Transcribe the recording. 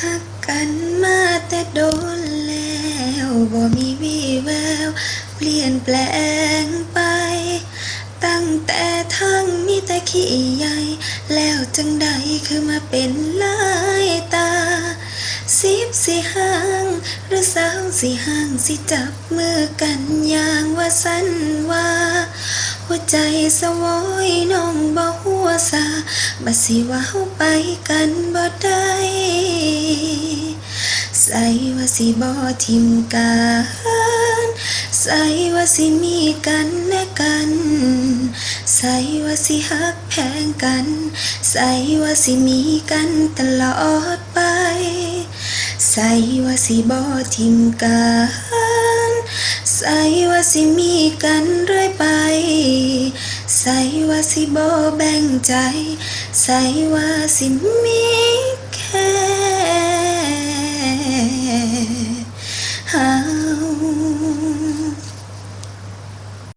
หักกันมาแต่โดนแล้วบ่มีวี่แวว เปลี่ยนแปลงไป ตั้งแต่ทั้งมีแต่ขี้ใหญ่ แล้วจังใดคือมาเป็นลายตาสิบสิห้างหรือสาวสิห้างสิจับมือกันอย่างว่าสันว่าหัวใจสวอยน้องบ่หัวซาบัดสิว่าเฮาไปกันบ่ได้ ใส่ว่าสิบ่ทิมกันใส่ว่าสิมีกันและกัน ใส่ว่าสิฮักแพงกัน ใส่ว่าสิมีกันตลอดไป ใส่ว่าสิบ่ทิมกันใส่ว่าสิมีกันเรื่อยไป ใส่ว่าสิบ่แบ่งใจ ใส่ว่าสิมี